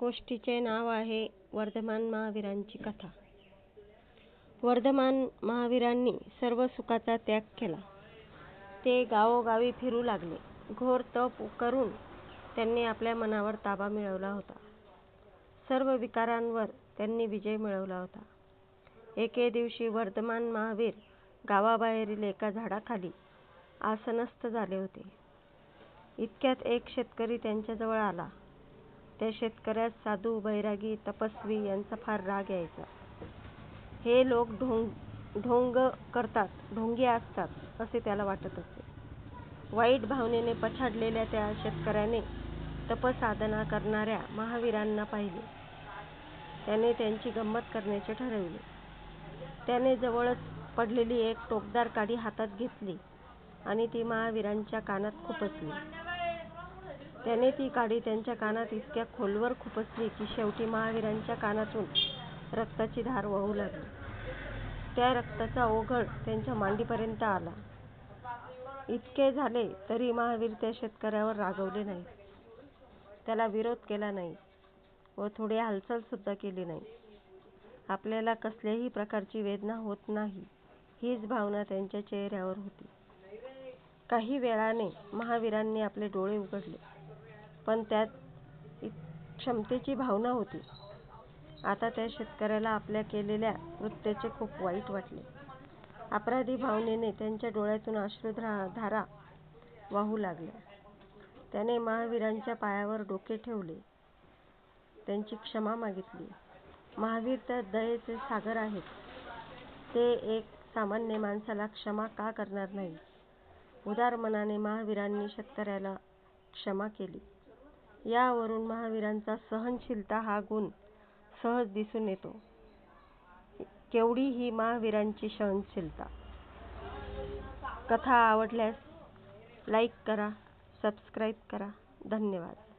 गोष्टीचे नाव आहे वर्धमान महावीरांची कथा. वर्धमान महावीरांनी सर्व सुखाचा त्याग केला. ते गावोगावी फिरू लागले. घोर तप करून त्यांनी आपल्या मनावर ताबा मिळवला होता. सर्व विकारांवर त्यांनी विजय मिळवला होता. एके दिवशी वर्धमान महावीर गावाबाहेरील एका झाडाखाली आसनस्थ झाले होते. इतक्यात एक शेतकरी त्यांच्याजवळ आला. त्या शेतकऱ्यास साधू, बैरागी, तपस्वी यांचा फार राग यायचा. हे लोक ढोंग करतात, ढोंगी असतात असे त्याला वाटत असे. वाईट भावनेने पछाडलेल्या त्या शेतकऱ्याने तपसाधना करणाऱ्या महावीरांना पाहिले. त्याने त्यांची गंमत करण्याचे ठरविले. त्याने जवळच पडलेली एक टोकदार काडी हातात घेतली आणि ती महावीरांच्या कानात खुपसली. त्याने ती काडी त्यांच्या कानात इतक्या खोलवर खुपसली की शेवटी महावीरांच्या कानातून रक्ताची धार वाहू लागली. त्या रक्ताचा ओघळ त्यांच्या मांडीपर्यंत आला. इतके झाले तरी महावीर त्या शेतकऱ्यावर रागावले नाहीत. त्याला विरोध केला नाही व थोडी हालचाल सुद्धा केली नाही. आपल्याला कसल्याही प्रकारची वेदना होत नाही हीच भावना त्यांच्या चेहऱ्यावर होती. काही वेळाने महावीरांनी आपले डोळे उघडले. पण त्यात क्षमतेची भावना होती. आता त्या शेतकऱ्याला आपल्या केलेल्या कृत्याचे खूप वाईट वाटले. अपराधी भावनेने त्याच्या डोळ्यातून अश्रुधारा वाहू लागल्या. त्याने महावीरांच्या पायावर डोके ठेवले. त्यांची क्षमा मागितली. महावीर तर दयेचे सागर आहेत. ते एक सामान्य माणसाला क्षमा का करणार नाहीत? उदार मनाने महावीरांनी शेतकऱ्याला क्षमा केली. यावरून महावीरांचा सहनशीलता हा गुण सहज दिसून येतो. केवढी ही महावीरांची सहनशीलता! कथा आवडल्यास लाईक करा, सबस्क्राईब करा. धन्यवाद.